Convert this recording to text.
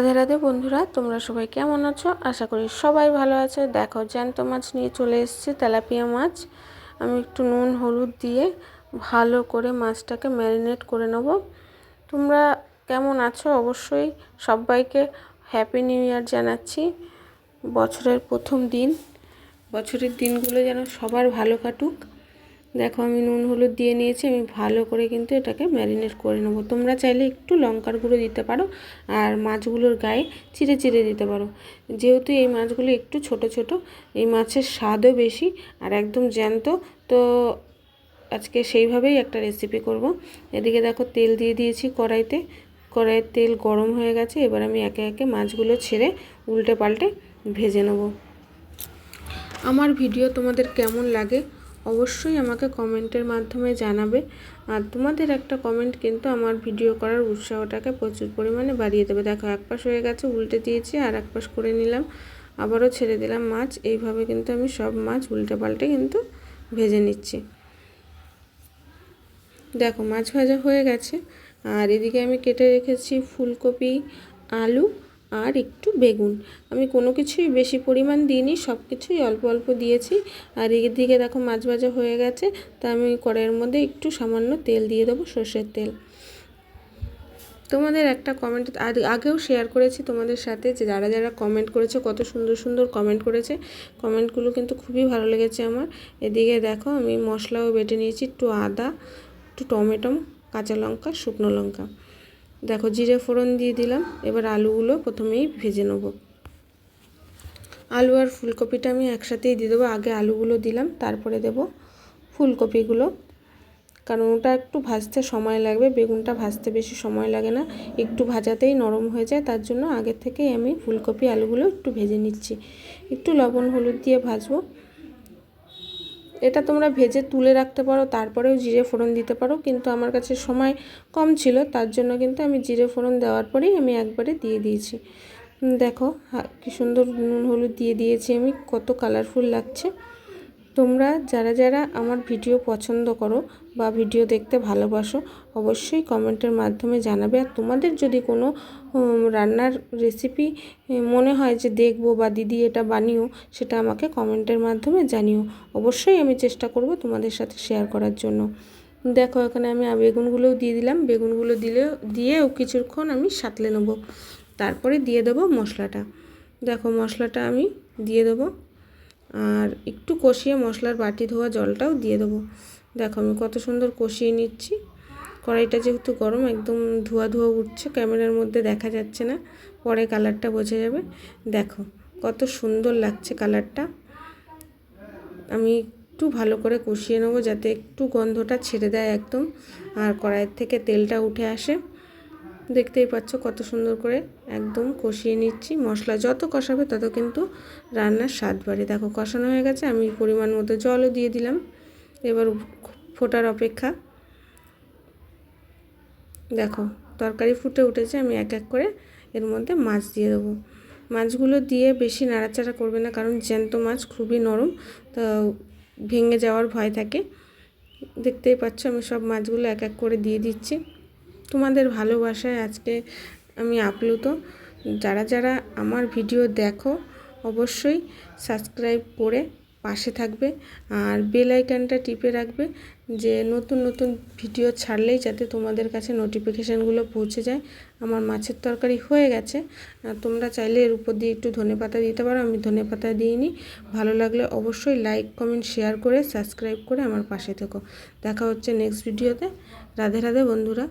রাধে রাধে বন্ধুরা, তোমরা সবাই কেমন আছো? আশা করি সবাই ভালো আছে। দেখো, জ্যান্ত মাছ নিয়ে চলে এসেছি, তেলাপিয়া মাছ। আমি একটু নুন, হলুদ দিয়ে ভালো করে মাছটাকে ম্যারিনেট করে নেব। তোমরা কেমন আছো? অবশ্যই সবাইকে হ্যাপি নিউ ইয়ার জানাচ্ছি। বছরের প্রথম দিন, বছরের দিনগুলো যেন সবার ভালো কাটুক। দেখো, আমি নুন, হলুদ দিয়ে নিয়েছি, আমি ভালো করে কিন্তু এটাকে ম্যারিনেট করে নেব। তোমরা চাইলে একটু লঙ্কার গুঁড়ো দিতে পারো, আর মাছগুলোর গায়ে চিড়ে চিড়ে দিতে পারো। যেহেতু এই মাছগুলো একটু ছোট ছোট, এই মাছের স্বাদও বেশি আর একদম জ্যান্ত, তো আজকে সেইভাবেই একটা রেসিপি করব। এদিকে দেখো, তেল দিয়ে দিয়েছি কড়াইতে। কড়াইয়ের তেল গরম হয়ে গেছে, এবার আমি একে একে মাছগুলো ছেড়ে উল্টে পাল্টে ভেজে নেব। আমার ভিডিও তোমাদের কেমন লাগে অবশ্যই আমাকে কমেন্টের মাধ্যমে জানাবে। আর তোমাদের একটা কমেন্ট কিন্তু আমার ভিডিও করার উৎসাহটাকে প্রচুর পরিমাণে বাড়িয়ে দেবে। দেখো, এক পাশ হয়ে গেছে, উল্টে দিয়েছি আর এক পাশ করে নিলাম। আবারও ছেড়ে দিলাম মাছ। এইভাবে কিন্তু আমি সব মাছ উল্টে পাল্টে কিন্তু ভেজে নিচ্ছি। দেখো, মাছ ভাজা হয়ে গেছে। আর এদিকে আমি কেটে রেখেছি ফুলকপি, আলু আর একটু বেগুন। আমি কোনো কিছুই বেশি পরিমাণ দিইনি, সব কিছুই অল্প অল্প দিয়েছি। আর এদিকে দেখো মাছ ভাজা হয়ে গেছে, তা আমি কড়াইয়ের মধ্যে একটু সামান্য তেল দিয়ে দেবো, সর্ষের তেল। তোমাদের একটা কমেন্ট আগেও শেয়ার করেছি তোমাদের সাথে যে যারা যারা কমেন্ট করেছে, কত সুন্দর সুন্দর কমেন্ট করেছে। কমেন্টগুলো কিন্তু খুবই ভালো লেগেছে আমার। এদিকে দেখো আমি মশলাও বেটে নিয়েছি, একটু আদা, একটু টমেটো, কাঁচা লঙ্কা, শুকনো লঙ্কা। দেখো জিরে ফোড়ন দিয়ে দিলাম। এবার আলুগুলো প্রথমেই ভেজে নেব। আলু আর ফুলকপিটা আমি একসাথেই দিয়ে দেবো। আগে আলুগুলো দিলাম, তারপরে দেব ফুলকপিগুলো। কারণ ওটা একটু ভাজতে সময় লাগবে, বেগুনটা ভাজতে বেশি সময় লাগে না। একটু ভাজাতেই নরম হয়ে যায়, তার জন্য আগের থেকেই আমি ফুলকপি আলুগুলো একটু ভেজে নিচ্ছি। একটু লবণ হলুদ দিয়ে ভাজবো। এটা তোমরা ভেজে তুলে রাখতে পারো, তারপরেও জিরে ফোড়ন দিতে পারো, কিন্তু আমার কাছে সময় কম ছিল, তার জন্য কিন্তু আমি জিরে ফোড়ন দেওয়ার পরেই আমি একবারে দিয়ে দিয়েছি। দেখো কি সুন্দর নুন হলুদ দিয়ে দিয়েছি আমি, কত কালারফুল লাগছে। তোমরা যারা যারা আমার ভিডিও পছন্দ করো বা ভিডিও দেখতে ভালোবাসো, অবশ্যই কমেন্টের মাধ্যমে জানাবে। আর তোমাদের যদি কোনো রান্নার রেসিপি মনে হয় যে দেখব বা দিদি এটা বানিও, সেটা আমাকে কমেন্টের মাধ্যমে জানিও। অবশ্যই আমি চেষ্টা করব তোমাদের সাথে শেয়ার করার জন্য। দেখো, এখানে আমি বেগুনগুলোও দিয়ে দিলাম। বেগুনগুলো দিলে দিয়েও কিছুক্ষণ আমি সাতলে নেব। তারপরে দিয়ে দেবো মশলাটা। দেখো, মশলাটা আমি দিয়ে দেবো। আর একটু কষিয়ে মশলার বাটি ধোয়া জলটাও দিয়ে দেবো। দেখো আমি কত সুন্দর কষিয়ে নিচ্ছি। কড়াইটা যেহেতু গরম, একদম ধোয়া ধোয়া উঠছে, ক্যামেরার মধ্যে দেখা যাচ্ছে না, পরে কালারটা বোঝা যাবে। দেখো কত সুন্দর লাগছে কালারটা। আমি একটু ভালো করে কষিয়ে নেব যাতে একটু গন্ধটা ছেড়ে দেয় একদম, আর কড়াইয়ের থেকে তেলটা উঠে আসে। দেখতেই পাচ্ছ কত সুন্দর করে একদম কষিয়ে নিচ্ছি। মশলা যত কষাবে তত কিন্তু রান্নার স্বাদ বাড়ে। দেখো, কষানো হয়ে গেছে, আমি পরিমাণ মতো জলও দিয়ে দিলাম। এবার ফোটার অপেক্ষা। দেখো, তরকারি ফুটে উঠেছে, আমি এক এক করে এর মধ্যে মাছ দিয়ে দেবো। মাছগুলো দিয়ে বেশি নাড়াচাড়া করবে না, কারণ জ্যান্ত মাছ খুবই নরম, তো ভেঙে যাওয়ার ভয় থাকে। দেখতেই পাচ্ছ, আমি সব মাছগুলো এক এক করে দিয়ে দিচ্ছি। তোমাদের ভালোবাসায় আজকে আমি আপ্লুত। যারা যারা আমার ভিডিও দেখো, অবশ্যই সাবস্ক্রাইব করে পাশে থাকবে আর বেল আইকনটা টিপে রাখবে যে নতুন নতুন ভিডিও ছাড়লেই যাতে তোমাদের কাছে নোটিফিকেশানগুলো পৌঁছে যায়। আমার মাছের তরকারি হয়ে গেছে। তোমরা চাইলে এর উপর দিয়ে একটু ধনে পাতা দিতে পারো, আমি ধনে পাতা দিইনি। ভালো লাগলে অবশ্যই লাইক, কমেন্ট, শেয়ার করে, সাবস্ক্রাইব করে আমার পাশে থেকো। দেখা হচ্ছে নেক্সট ভিডিওতে। রাধে রাধে বন্ধুরা।